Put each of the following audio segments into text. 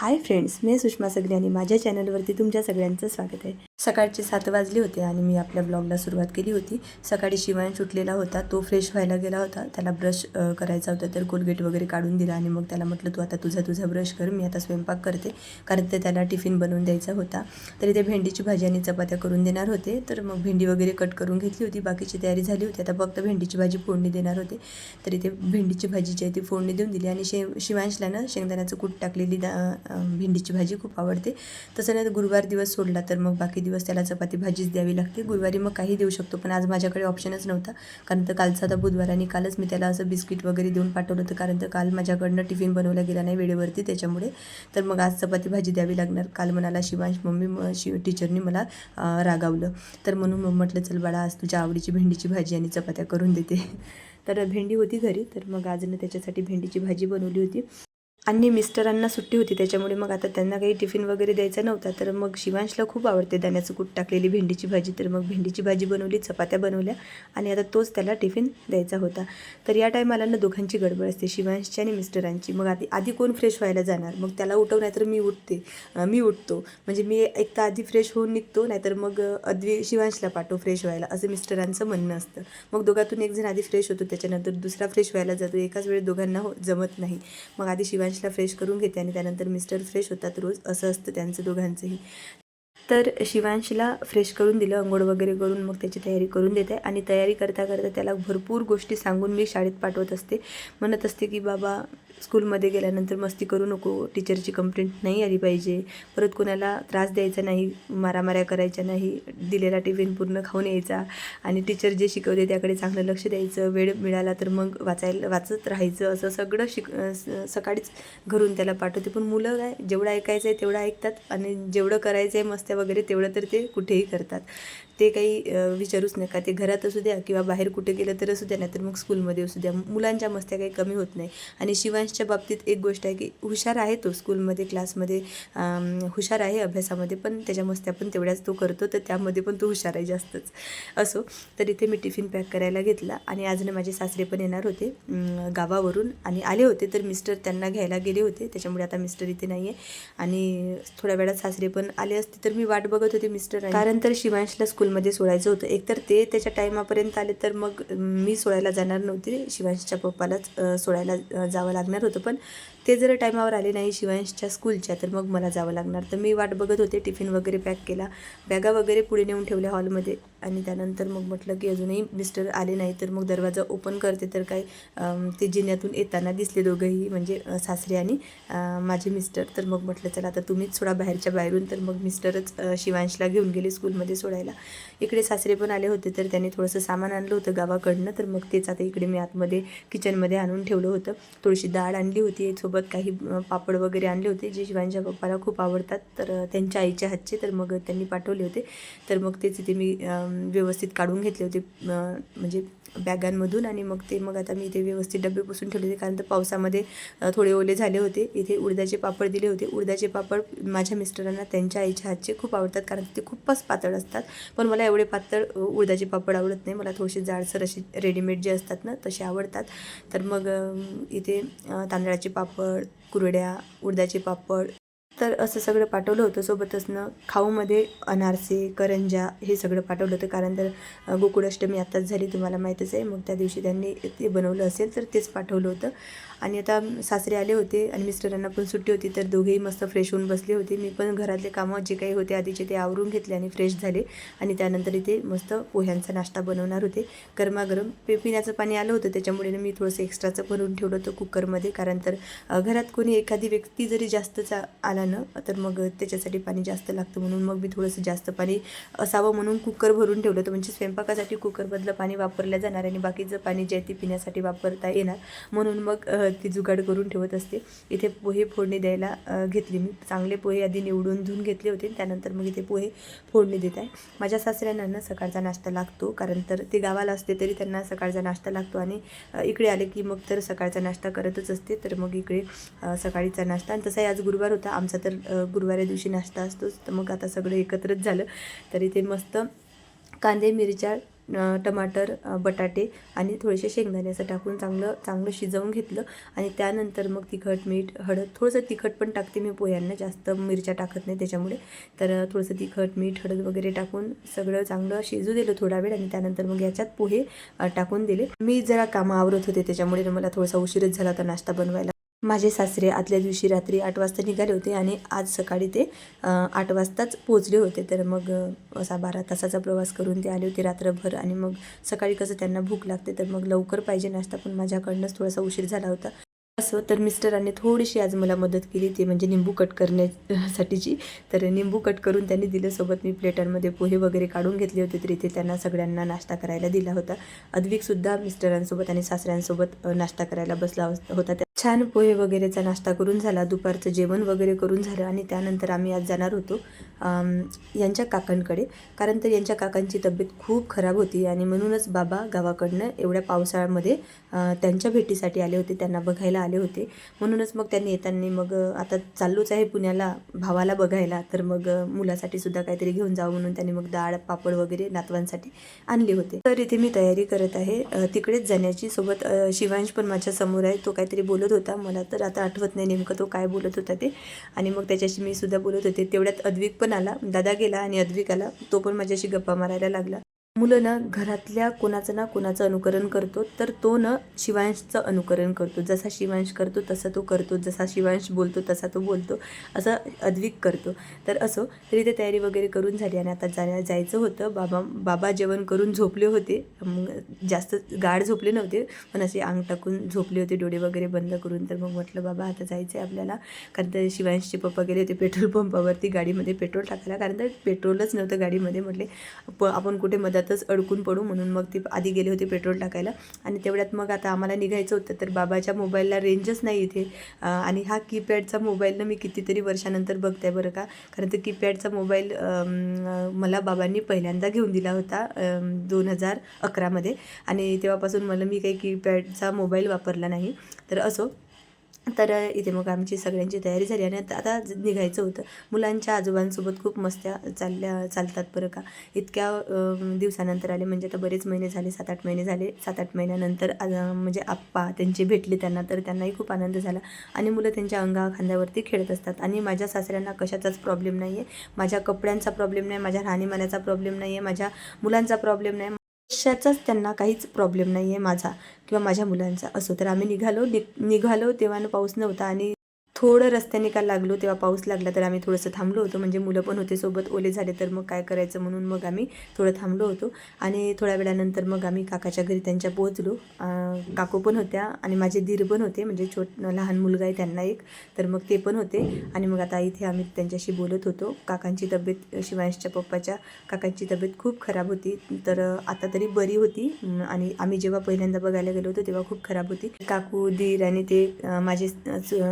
Hi friends मी सुषमा सगळे आणि माझ्या चॅनलवरती तुमच्या सगळ्यांचं स्वागत आहे. सकाळचे सात वाजले होते आणि मी आपल्या ब्लॉगला सुरुवात केली होती. सकाळी शिवांश सुटलेला होता. तो फ्रेश व्हायला गेला होता. त्याला ब्रश करायचा होता तर कोलगेट वगैरे काढून दिला आणि मग त्याला म्हटलं तू आता तुझा तुझा ब्रश कर. मी आता स्वयंपाक करते. कारण ते त्याला टिफिन बनवून द्यायचा होता. तर इथे भेंडीची भाजी आणि चपात्या करून देणार होते. तर मग भेंडी वगैरे कट करून घेतली होती. बाकीची तयारी झाली होती. आता फक्त भेंडीची भाजी फोडणी देणार होते. तर इथे भेंडीची भाजी जी आहे ती फोडणी देऊन दिली आणि शे शिवांशला ना शेंगदाण्याचं कूट टाकलेली दा भेंडीची भाजी खूप आवडते. तसं नाही गुरुवार दिवस सोडला तर मग बाकी दिवस त्याला चपाती भाजीच द्यावी लागते. गुरुवारी मग काही देऊ शकतो पण आज माझ्याकडे ऑप्शनच नव्हता. कारण तर कालचा आता बुधवार आणि कालच मी त्याला असं बिस्किट वगैरे देऊन पाठवलं होतं. कारण तर काल माझ्याकडनं टिफिन बनवला गेला नाही वेळेवरती त्याच्यामुळे. तर मग आज चपाती भाजी द्यावी लागणार. काल म्हणाला शिवांश मम्मी म शिव टीचरनी मला रागावलं. तर म्हणून मग म्हटलं चल बाळा आज तुझ्या आवडीची भेंडीची भाजी आणि चपात्या करून देते. तर भेंडी होती घरी. तर मग आज त्याच्यासाठी भेंडीची भाजी बनवली होती. आणि मिस्टरांना सुट्टी होती त्याच्यामुळे मग आता त्यांना काही टिफिन वगैरे द्यायचा नव्हता. तर मग शिवांशला खूप आवडते दाण्याचं कूट टाकलेली भेंडीची भाजी. तर मग भेंडीची भाजी बनवली चपात्या बनवल्या आणि आता तोच त्याला टिफिन द्यायचा होता. तर या टायमाला ना दोघांची गडबड असते शिवांशची आणि मिस्टरांची. मग आधी आधी कोण फ्रेश व्हायला जाणार? मग त्याला उठव नाहीतर मी उठते मी उठतो. म्हणजे मी एक तर आधी फ्रेश होऊन निघतो नाहीतर मग अद्वी शिवांशला पाठव फ्रेश व्हायला असं मिस्टरांचं म्हणणं असतं. मग दोघातून एक जण आधी फ्रेश होतो त्याच्यानंतर दुसरा फ्रेश व्हायला जातो. एकाच वेळी दोघांना हो जमत नाही. मग आधी शिवांश शिवांशला फ्रेश करून घेते आणि त्यानंतर मिस्टर फ्रेश होतात रोज असं असतं त्यांचं दोघांचंही. तर शिवांशला फ्रेश करून दिलं अंघोळ वगैरे करून मग त्याची तयारी करून देते आणि तयारी करता करता त्याला भरपूर गोष्टी सांगून मी शाळेत पाठवत असते. म्हणत असते की बाबा स्कूलमध्ये गेल्यानंतर मस्ती करू नको टीचरची कंप्लेंट नाही आली पाहिजे. परत कोणाला त्रास द्यायचा नाही मारामाऱ्या करायच्या नाही दिलेला टिफिन पूर्ण खाऊन यायचा आणि टीचर जे शिकवते त्याकडे चांगलं लक्ष द्यायचं वेळ मिळाला तर मग वाचायला वाचत राहायचं असं सगळं शिक सकाळीच घरून त्याला पाठवते. पण मुलं काय जेवढं ऐकायचं आहे तेवढं ऐकतात आणि जेवढं करायचं आहे मस्त्या वगैरे तेवढं तर ते कुठेही करतात. ते काही विचारूच नका. ते घरात असू द्या किंवा बाहेर कुठे गेलं तर असू द्या नाही तर मग स्कूलमध्ये असू द्या. मुलांच्या मस्त्या काही कमी होत नाही. आणि शिवांशच्या बाबतीत एक गोष्ट आहे की हुशार आहे तो स्कूलमध्ये क्लासमध्ये हुशार आहे अभ्यासामध्ये पण त्याच्या मस्त्या पण तेवढ्याच तो करतो तर त्यामध्ये पण तो हुशार आहे जास्तच. असो तर इथे मी टिफिन पॅक करायला घेतला आणि आज ना माझे सासरे पण येणार होते गावावरून आणि आले होते तर मिस्टर त्यांना घ्यायला गेले होते. त्याच्यामुळे आता मिस्टर इथे नाही आहे आणि थोड्या वेळात सासरे पण आले असते तर मी वाट बघत होते मिस्टर कारण तर शिवांशला स्कूल स्कूलमध्ये सोडायचं होतं. एकतर ते त्याच्या टायमापर्यंत आले तर मग मी सोडायला जाणार नव्हते. शिवांशच्या पप्पालाच सोडायला जावं लागणार होतं. पण ते जर टायमावर आले नाही शिवांशच्या स्कूलच्या तर मग मला जावं लागणार. तर मी वाट बघत होते टिफिन वगैरे पॅक केला. बॅगा वगैरे पुढे नेऊन ठेवल्या हॉलमध्ये. आणि त्यानंतर मग म्हटलं की अजूनही मिस्टर आले नाही तर मग दरवाजा ओपन करते. तर काय ते जिन्यातून येताना दिसले दोघंही म्हणजे सासरे आणि माझे मिस्टर. तर मग म्हटलं चला आता तुम्हीच सोडा बाहेरच्या बाहेरून. तर मग मिस्टरच शिवांशला घेऊन गेले स्कूलमध्ये सोडायला. इकडे सासरे पण आले होते तर त्यांनी थोडंसं सामान आणलं होतं गावाकडनं. तर मग तेच आता इकडे मी आतमध्ये किचनमध्ये आणून ठेवलं होतं. थोडीशी डाळ आणली होती सोबत काही पापड वगैरे आणले होते जे शिवांच्या पप्पाला खूप आवडतात. तर त्यांच्या आईच्या हातचे तर मग त्यांनी पाठवले होते. तर मग तेच इथे मी व्यवस्थित काढून घेतले होते. म्हणजे बॅगांमधून आणि मग ते मग आता मी इथे व्यवस्थित डबे पुसून ठेवले होते कारण तर पावसामध्ये थोडे ओले झाले होते. इथे उडदाचे पापड दिले होते. उडदाचे पापड माझ्या मिस्टरांना त्यांच्या आईच्या हातचे खूप आवडतात. कारण ते खूपच पातळ असतात. पण मला एवढे पातळ उडदाचे पापड आवडत नाही. मला थोडेसे जाडसर असे रेडीमेड जे असतात ना तसे आवडतात. तर मग इथे तांदळाचे पापड कुरड्या उडदाचे पापड तर असं सगळं पाठवलं होतं. सोबतच ना खाऊमध्ये अनारसे करंजा हे सगळं पाठवलं होतं. कारण तर गोकुळाष्टमी आत्ताच झाली तुम्हाला माहीतच आहे. मग त्या दिवशी त्यांनी ते बनवलं असेल तर तेच पाठवलं होतं. आणि आता सासरे आले होते आणि मिस्टरांना पण सुट्टी होती तर दोघेही मस्त फ्रेश होऊन बसले होते. मी पण घरातले कामं जे काही होते आधीचे ते आवरून घेतले आणि फ्रेश झाले. आणि त्यानंतर इथे मस्त पोह्यांचा नाश्ता बनवणार होते. गरमागरम पे पिण्याचं पाणी आलं होतं. त्याच्यामुळे ना मी थोडंसं एक्स्ट्राचं भरून ठेवलं होतं कुकरमध्ये कारण तर घरात कोणी एखादी व्यक्ती जरी जास्तचा आला झालं तर मग त्याच्यासाठी पाणी जास्त लागतं म्हणून मग मी थोडंसं जास्त पाणी असावं म्हणून कुकर भरून ठेवलं होतं. म्हणजे स्वयंपाकासाठी कुकरमधलं पाणी वापरलं जाणार आणि बाकीचं पाणी जे आहे ते पिण्यासाठी वापरता येणार. म्हणून मग ती जुगाड करून ठेवत असते. इथे पोहे फोडणी द्यायला घेतली मी. चांगले पोहे आधी निवडून धुवून घेतले होते. त्यानंतर मग इथे पोहे फोडणी देत आहे. माझ्या सासऱ्यांना ना सकाळचा नाश्ता लागतो कारण तर ते गावाला असते तरी त्यांना सकाळचा नाश्ता लागतो. आणि इकडे आले की मग तर सकाळचा नाश्ता करतच असते. तर मग इकडे सकाळीचा नाश्ता. आणि तसाही आज गुरुवार होता. आमचा तर गुरुवारी दिवशी नाश्ता असतोच. तर मग आता सगळं एकत्रच झालं. तर इथे मस्त कांदे मिरच्या टमाटर बटाटे आणि थोडेसे शेंगदाणे असं टाकून चांगलं चांगलं शिजवून घेतलं. आणि त्यानंतर मग तिखट मीठ हळद थोडंसं तिखट पण टाकते मी पोह्यांना. जास्त मिरच्या टाकत नाही त्याच्यामुळे. तर थोडंसं तिखट मीठ हळद वगैरे टाकून सगळं चांगलं शिजू दिलं थोडा वेळ आणि त्यानंतर मग याच्यात पोहे टाकून दिले. मी जरा कामं आवरत होते त्याच्यामुळे मला थोडासा उशीरच झाला होता नाश्ता बनवायला. माझे सासरे आदल्या दिवशी रात्री आठ वाजता निघाले होते आणि आज सकाळी ते आठ वाजताच पोचले होते. तर मग असा बारा तासाचा प्रवास करून ते आले होते रात्रभर आणि मग सकाळी कसं त्यांना भूक लागते तर मग लवकर पाहिजे नाश्ता पण माझ्याकडनंच थोडासा उशीर झाला होता. असं तर मिस्टरांनी थोडीशी आज मला मदत केली. ती म्हणजे निंबू कट करण्यासाठीची. तर निंबू कट करून त्यांनी दिलं. सोबत मी प्लेटांमध्ये पोहे वगैरे काढून घेतले होते. तर इथे त्यांना सगळ्यांना नाश्ता करायला दिला होता. अद्विकसुद्धा मिस्टरांसोबत आणि सासऱ्यांसोबत नाश्ता करायला बसला होता. त्या छान पोहे वगैरेचा नाश्ता करून झाला दुपारचं जेवण वगैरे करून झालं आणि त्यानंतर आम्ही आज जाणार होतो यांच्या काकांकडे. कारण तर यांच्या काकांची तब्येत खूप खराब होती आणि म्हणूनच बाबा गावाकडनं एवढ्या पावसाळ्यामध्ये त्यांच्या भेटीसाठी आले होते त्यांना बघायला आले होते. म्हणूनच मग त्यांनी येताना मग आता चाललोच आहे पुण्याला भावाला बघायला. तर मग मुलासाठी सुद्धा काहीतरी घेऊन जावं म्हणून त्यांनी मग डाळ पापड वगैरे नातवांसाठी आणले होते. तर इथे मी तयारी करत आहे तिकडेच जाण्याची. सोबत शिवांश पण माझ्यासमोर आहे तो काहीतरी बोलत होता. मला तर आता आठवत नाही नेमकं तो काय बोलत होता ते. आणि मग त्याच्याशी मी सुद्धा बोलत होते. तेवढ्यात अद्विक पण आला. दादा गेला आणि अद्विक आला. तो पण माझ्याशी गप्पा मारायला लागला. मुलं ना घरातल्या कोणाचं ना कोणाचं अनुकरण करतो तर तो न शिवांशचं अनुकरण करतो. जसा शिवांश करतो तसा तो करतो. जसा शिवांश बोलतो तसा तो बोलतो. असं अद्विक करतो. तर असो तरी ते तयारी वगैरे करून झाली आणि आता जाण्या जायचं होतं. बाबा बाबा जेवण करून झोपले होते. मग जास्त गाढ झोपले नव्हते पण असे अंग टाकून झोपले होते डोळे वगैरे बंद करून. तर मग म्हटलं बाबा आता जायचं आहे आपल्याला. कारण तर शिवांशचे पप्पा गेले होते पेट्रोल पंपावरती गाडीमध्ये पेट्रोल टाकायला. कारण तर पेट्रोलच नव्हतं गाडीमध्ये. म्हटले प आपण कुठे मदत मधातच अडकून पडू म्हणून मग ते आधी गेले होते पेट्रोल टाकायला. आणि तेवढ्यात मग आता आम्हाला निघायचं होतं तर बाबाच्या मोबाईलला रेंजच नाही इथे. आणि हा कीपॅडचा मोबाईलनं मी कितीतरी वर्षानंतर बघते बरं का. कारण तर कीपॅडचा मोबाईल मला बाबांनी पहिल्यांदा घेऊन दिला होता दोन हजार अकरामध्ये. आणि तेव्हापासून मला मी काही कीपॅडचा मोबाईल वापरला नाही. तर असो तर इथे मग आमची सगळ्यांची तयारी झाली आणि आता निघायचं होतं. मुलांच्या आजोबांसोबत खूप मस्त्या चालल्या चालतात बरं का. इतक्या दिवसानंतर आले. म्हणजे आता बरेच महिने झाले. सात आठ महिने झाले. सात आठ महिन्यानंतर आज, म्हणजे आप्पा त्यांचे भेटले त्यांना. तर त्यांनाही खूप आनंद झाला. आणि मुलं त्यांच्या अंगा खांद्यावरती खेळत असतात. आणि माझ्या सासऱ्यांना कशाचाच प्रॉब्लेम नाही आहे माझ्या कपड्यांचा प्रॉब्लेम नाही. माझ्या राहणीमानाचा प्रॉब्लेम नाही आहे माझ्या मुलांचा प्रॉब्लेम नाही. कशाचाच त्यांना काहीच प्रॉब्लेम नाही आहे माझा किंवा माझ्या मुलांचा. असो तर आम्ही निघालो नि निघालो तेव्हा न पाऊस नव्हता आणि थोडं रस्त्याने का लागलो तेव्हा पाऊस लागला तर आम्ही थोडंसं थांबलो होतो. म्हणजे मुलं पण होते सोबत ओले झाले तर मग काय करायचं म्हणून मग आम्ही थोडं थांबलो होतो. आणि थोड्या वेळानंतर मग आम्ही काकाच्या घरी त्यांच्या पोहोचलो. काकू पण होत्या आणि माझे धीर पण होते. म्हणजे छोट लहान मुलगा आहे त्यांना एक. तर मग ते पण होते. आणि मग आता इथे आम्ही त्यांच्याशी बोलत होतो. काकांची तब्येत शिवांशच्या पप्पाच्या काकांची तब्येत खूप खराब होती. तर आता तरी बरी होती. आणि आम्ही जेव्हा पहिल्यांदा बघायला गेलो होतो तेव्हा खूप खराब होती. काकू दीर आणि ते माझे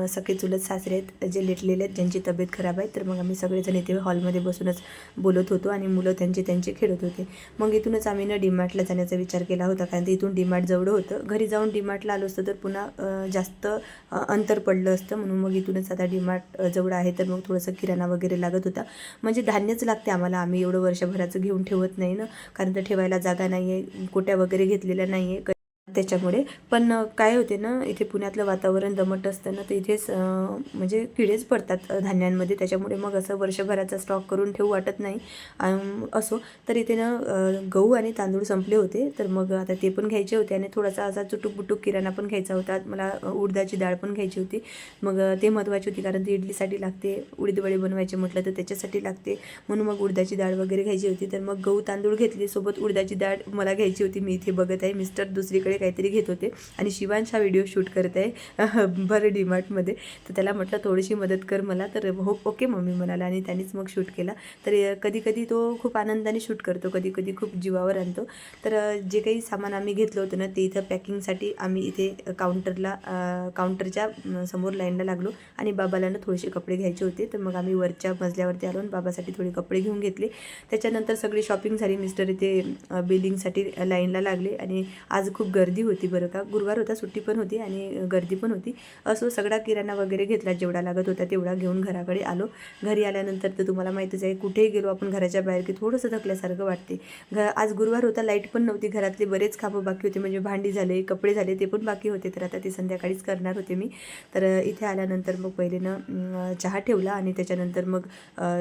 सखे चुलत सासरे आहेत जे लेटलेले आहेत ज्यांची तब्येत खराब आहे तर मग आम्ही सगळेजण इथे हॉलमध्ये बसूनच बोलत होतो आणि मुलं त्यांचे त्यांचे खेळत होते. मग इथूनच आम्ही ना डीमार्टला जाण्याचा विचार केला होता कारण ते इथून डीमार्ट जवळ होतं. घरी जाऊन डीमार्टला आलो असतं तर पुन्हा जास्त अंतर पडलं असतं. म्हणून मग इथूनच आता डीमार्ट जवळ आहे तर मग थोडंसं किराणा वगैरे लागत होता. म्हणजे धान्यच लागते आम्हाला आम्ही एवढं वर्षभराचं घेऊन ठेवत नाही ना. कारण तर ठेवायला जागा नाही आहे कोट्या वगैरे घेतलेल्या नाही आहे त्याच्यामुळे. पण काय होते ना इथे पुण्यातलं वातावरण दमट असतं ना तर इथेच म्हणजे किडेच पडतात धान्यांमध्ये. त्याच्यामुळे मग असं वर्षभराचा स्टॉक करून ठेवू वाटत नाही. असो तर इथे ना गहू आणि तांदूळ संपले होते. तर मग आता ते पण घ्यायचे होते आणि थोडासा असा चुटूक बुटूक किराणा पण घ्यायचा होता. मला उडदाची डाळ पण घ्यायची होती. मग ते महत्त्वाची होती कारण ती इडलीसाठी लागते. उडीदवडे बनवायचे म्हटलं तर त्याच्यासाठी लागते. म्हणून मग उडदाची डाळ वगैरे घ्यायची होती. तर मग गहू तांदूळ घेतले. सोबत उडदाची डाळ मला घ्यायची होती. मी इथे बघत आहे. मिस्टर दुसरीकडे काहीतरी घेत होते. आणि शिवांश हा व्हिडिओ शूट करत आहे बरं डीमार्टमध्ये तर त्याला म्हटलं थोडीशी मदत कर मला. तर हो ओके मम्मी म्हणाला आणि त्यांनीच मग शूट केला. तर कधी कधी तो खूप आनंदाने शूट करतो. कधी कधी खूप जीवावर आणतो. तर जे काही सामान आम्ही घेतलं होतं ना ते इथं पॅकिंगसाठी आम्ही इथे काउंटरला काउंटरच्या समोर लाईनला लागलो. आणि बाबाला ना थोडेसे कपडे घ्यायचे होते. तर मग आम्ही वरच्या मजल्यावरती आलो आणि बाबासाठी थोडे कपडे घेऊन घेतले. त्याच्यानंतर सगळी शॉपिंग झाली. मिस्टर इथे बिलिंगसाठी लाईनला लागले. आणि आज खूप गर्दी गर्दी होती बरं का. गुरुवार होता सुट्टी पण होती आणि गर्दी पण होती. असो सगळा किराणा वगैरे घेतला जेवढा लागत होता तेवढा घेऊन घराकडे आलो. घरी आल्यानंतर तर तुम्हाला माहितीच आहे कुठेही गेलो आपण घराच्या बाहेर की थोडंसं थकल्यासारखं वाटते. घ आज गुरुवार होता लाइट पण नव्हती घरातले बरेच खापं बाकी होते म्हणजे भांडी झाले कपडे झाले ते पण बाकी होते. तर आता ते संध्याकाळीच करणार होते मी. तर इथे आल्यानंतर मग पहिले ना चहा ठेवला आणि त्याच्यानंतर मग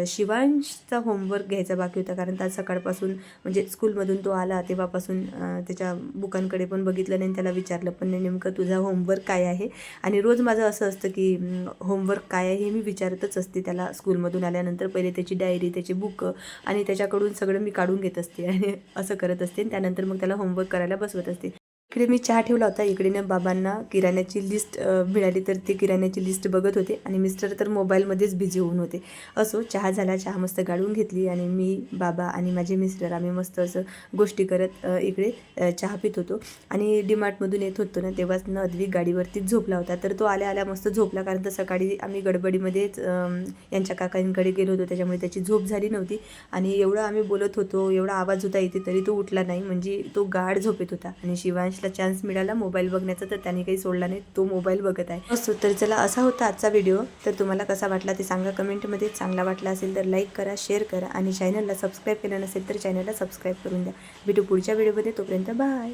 शिवांशचा होमवर्क घ्यायचा बाकी होता. कारण आज सकाळपासून म्हणजे स्कूलमधून तो आला तेव्हापासून त्याच्या बुकांकडे पण बघितलं नाही त्याला विचारलं पण नाही नेमकं तुझा होमवर्क काय आहे? आणि रोज माझं असं असतं की होमवर्क काय आहे? हे मी विचारतच असते त्याला स्कूलमधून आल्यानंतर. पहिले त्याची डायरी त्याची बुक आणि त्याच्याकडून सगळं मी काढून घेत असते आणि असं करत असते. आणि त्यानंतर मग त्याला होमवर्क करायला बसवत असते. इकडे मी चहा ठेवला होता. इकडे ना बाबांना किराण्याची लिस्ट मिळाली तर ते किराण्याची लिस्ट बघत होते. आणि मिस्टर तर मोबाईलमध्येच बिझी होऊन होते. असो चहा झाला चहा मस्त गाळून घेतली आणि मी बाबा आणि माझे मिस्टर आम्ही मस्त असं गोष्टी करत इकडे चहा पित होतो. आणि डीमार्टमधून येत होतो ना तेव्हाच न अद्विक गाडीवरतीच झोपला होता. तर तो आल्या आल्या मस्त झोपला कारण तर सकाळी आम्ही गडबडीमध्येच यांच्या काकांकडे गेलो होतो. त्याच्यामुळे त्याची झोप झाली नव्हती. आणि एवढं आम्ही बोलत होतो एवढा आवाज होता इथे तरी तो उठला नाही. म्हणजे तो गाढ झोपेत होता. आणि शिवांश शिवांशला चान्स मिळाला मोबाईल बघण्याचा तर त्याने काही सोडला नाही. तो मोबाईल बघत आहे. असो तर चला असा होता आजचा व्हिडिओ तर तुम्हाला कसा वाटला ते सांगा कमेंटमध्ये चांगला वाटला असेल तर लाईक करा शेअर करा आणि चॅनलला सबस्क्राईब केलं नसेल तर चॅनलला सबस्क्राईब करून द्या. भेटू पुढच्या व्हिडिओमध्ये तोपर्यंत बाय